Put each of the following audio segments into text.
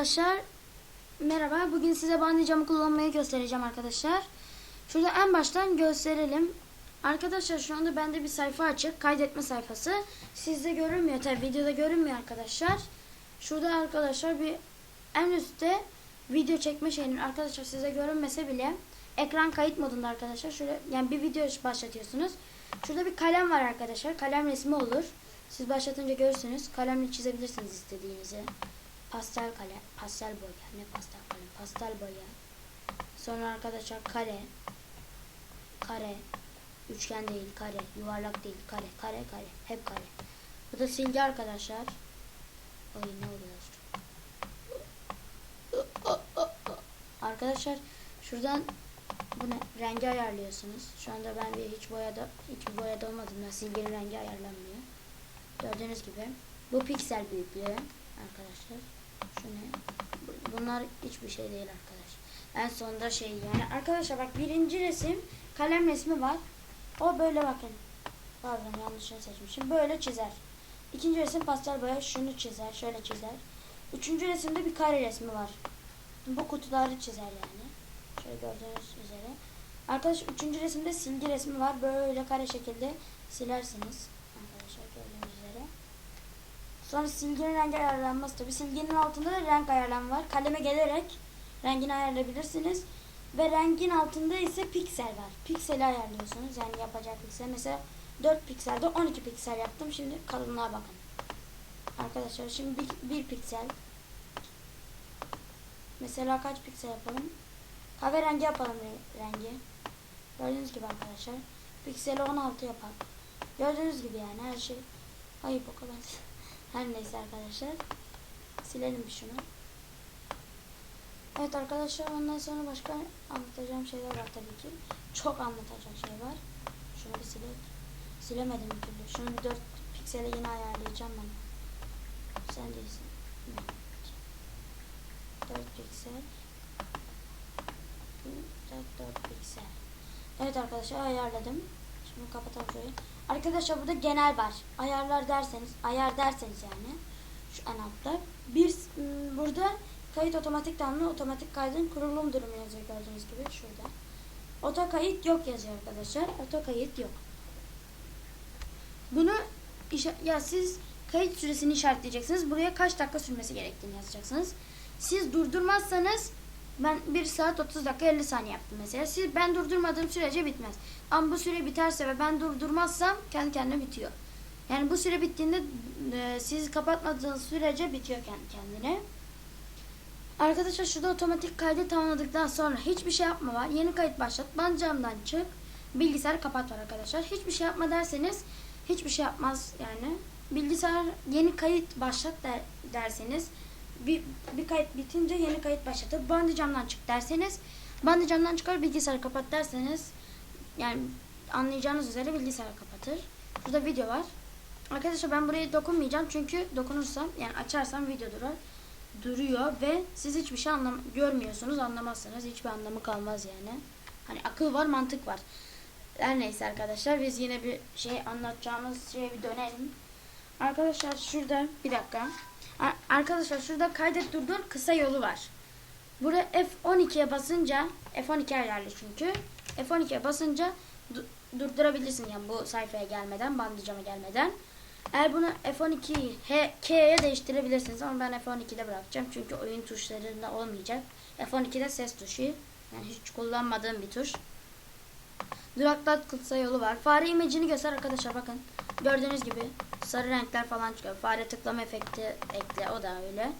arkadaşlar. Merhaba. Bugün size bandicamı kullanmayı göstereceğim arkadaşlar. Şurada en baştan gösterelim. Arkadaşlar şu anda bende bir sayfa açık. Kaydetme sayfası. Sizde görünmüyor tabi videoda görünmüyor arkadaşlar. Şurada arkadaşlar bir en üstte video çekme şeyinin arkadaşlar size görünmese bile ekran kayıt modunda arkadaşlar. Şöyle yani bir video başlatıyorsunuz. Şurada bir kalem var arkadaşlar. Kalem resmi olur. Siz başlatınca görürsünüz. Kalemle çizebilirsiniz istediğinizi. Pastel kalem, pastel boya, ne pastel kalem, pastel boya. Sonra arkadaşlar kare, kare, üçgen değil, kare, yuvarlak değil, kare, kare, kare, hep kare. Bu da silgi arkadaşlar. Ay ne oluyor? Arkadaşlar şuradan bu ne? Rengi ayarlıyorsunuz. Şu anda ben bir hiç boyada hiç boyada olmadım. da silginin rengi ayarlanmıyor. Gördüğünüz gibi bu piksel büyüklüğü arkadaşlar. Bu- Bunlar hiçbir şey değil arkadaş. En sonunda şey yani arkadaşlar bak birinci resim kalem resmi var. O böyle bakın. Pardon yanlışını seçmişim. Böyle çizer. İkinci resim pastel boya şunu çizer. Şöyle çizer. Üçüncü resimde bir kare resmi var. Bu kutuları çizer yani. Şöyle gördüğünüz üzere. Arkadaşlar üçüncü resimde silgi resmi var. Böyle kare şekilde silersiniz. Sonra silginin rengi ayarlanması tabi. Silginin altında da renk ayarlama var. Kaleme gelerek rengini ayarlayabilirsiniz. Ve rengin altında ise piksel var. Pikseli ayarlıyorsunuz. Yani yapacak piksel. Mesela 4 pikselde 12 piksel yaptım. Şimdi kalınlığa bakın. Arkadaşlar şimdi bir, bir piksel. Mesela kaç piksel yapalım? Kahverengi yapalım re- rengi. Gördüğünüz gibi arkadaşlar. Pikseli 16 yapalım. Gördüğünüz gibi yani her şey. Ayıp o kadar. Her neyse arkadaşlar. Silelim şunu. Evet arkadaşlar ondan sonra başka anlatacağım şeyler var tabii ki. Çok anlatacak şey var. Şunu bir silek. Silemedim bir türlü. Şunu bir 4 piksele yine ayarlayacağım ben. Sen değilsin. Evet. 4 piksel. 4, 4 piksel. Evet arkadaşlar ayarladım. Şimdi kapatalım şurayı. Arkadaşlar burada genel var. Ayarlar derseniz, ayar derseniz yani şu en altta. Bir m, burada kayıt otomatik tanımlı otomatik kaydın kurulum durumu yazıyor gördüğünüz gibi şurada. Oto kayıt yok yazıyor arkadaşlar. Oto kayıt yok. Bunu ya siz kayıt süresini işaretleyeceksiniz. Buraya kaç dakika sürmesi gerektiğini yazacaksınız. Siz durdurmazsanız ben 1 saat 30 dakika 50 saniye yaptım mesela. Siz ben durdurmadığım sürece bitmez. Ama bu süre biterse ve ben durdurmazsam kendi kendine bitiyor. Yani bu süre bittiğinde e, siz kapatmadığınız sürece bitiyor kendi kendine. Arkadaşlar şurada otomatik kaydı tamamladıktan sonra hiçbir şey yapma var. Yeni kayıt başlat. Bancamdan çık. Bilgisayarı kapat var arkadaşlar. Hiçbir şey yapma derseniz hiçbir şey yapmaz yani. Bilgisayar yeni kayıt başlat der, derseniz bir, bir kayıt bitince yeni kayıt başlatır. Bandicamdan çık derseniz bandicamdan çıkar bilgisayarı kapat derseniz yani anlayacağınız üzere bilgisayarı kapatır. Burada video var. Arkadaşlar ben buraya dokunmayacağım çünkü dokunursam yani açarsam video durar. Duruyor ve siz hiçbir şey anlam görmüyorsunuz, anlamazsınız. Hiçbir anlamı kalmaz yani. Hani akıl var, mantık var. Her neyse arkadaşlar biz yine bir şey anlatacağımız şeye bir dönelim. Arkadaşlar şurada bir dakika. Arkadaşlar şurada kaydet durdur kısa yolu var. Burada F12'ye basınca F12 ayarlı çünkü. F12'ye basınca du- durdurabilirsin yani bu sayfaya gelmeden, bandicama gelmeden. Eğer bunu F12'yi H- K'ye değiştirebilirsiniz ama ben F12'de bırakacağım çünkü oyun tuşlarında olmayacak. F12'de ses tuşu. Yani hiç kullanmadığım bir tuş. Duraklat kısa yolu var. Fare imajını göster arkadaşlar bakın. Gördüğünüz gibi sarı renkler falan çıkıyor. Fare tıklama efekti ekle o da öyle.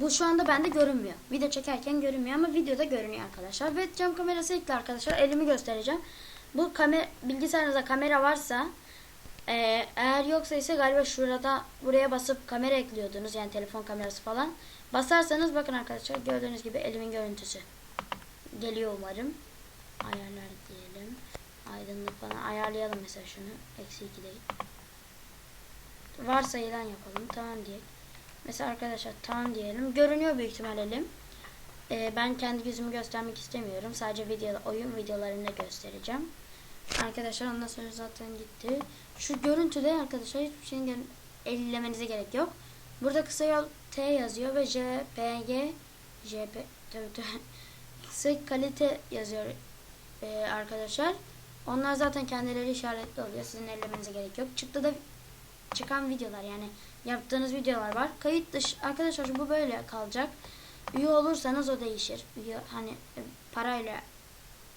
Bu şu anda bende görünmüyor. Video çekerken görünmüyor ama videoda görünüyor arkadaşlar. Ve cam kamerası ekle arkadaşlar. Elimi göstereceğim. Bu kamera bilgisayarınızda kamera varsa e, eğer yoksa ise galiba şurada buraya basıp kamera ekliyordunuz yani telefon kamerası falan. Basarsanız bakın arkadaşlar gördüğünüz gibi elimin görüntüsü geliyor umarım. Ayarlar diyelim. Aydınlık falan ayarlayalım mesela şunu. Eksi 2 değil. Varsayılan yapalım. Tamam diye. Mesela arkadaşlar tamam diyelim. Görünüyor büyük ihtimal elim. Ee, ben kendi yüzümü göstermek istemiyorum. Sadece video, oyun videolarında göstereceğim. Arkadaşlar ondan sonra zaten gitti. Şu görüntüde arkadaşlar hiçbir şeyin ellemenize gerek yok. Burada kısa yol T yazıyor ve JPG JP tabii tabii. Kısa kalite yazıyor e, arkadaşlar. Onlar zaten kendileri işaretli oluyor. Sizin ellemenize gerek yok. Çıktı da çıkan videolar yani yaptığınız videolar var. Kayıt dışı arkadaşlar bu böyle kalacak. Üye olursanız o değişir. Üye hani e, parayla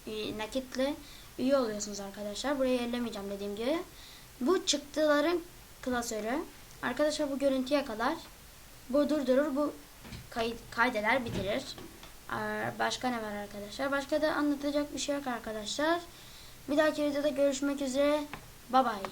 e, nakitle üye oluyorsunuz arkadaşlar. Burayı ellemeyeceğim dediğim gibi. Bu çıktıların klasörü. Arkadaşlar bu görüntüye kadar bu durdurur, bu kayıt, kaydeder, bitirir. Başka ne var arkadaşlar? Başka da anlatacak bir şey yok arkadaşlar. Bir dahaki videoda görüşmek üzere. Bye bye.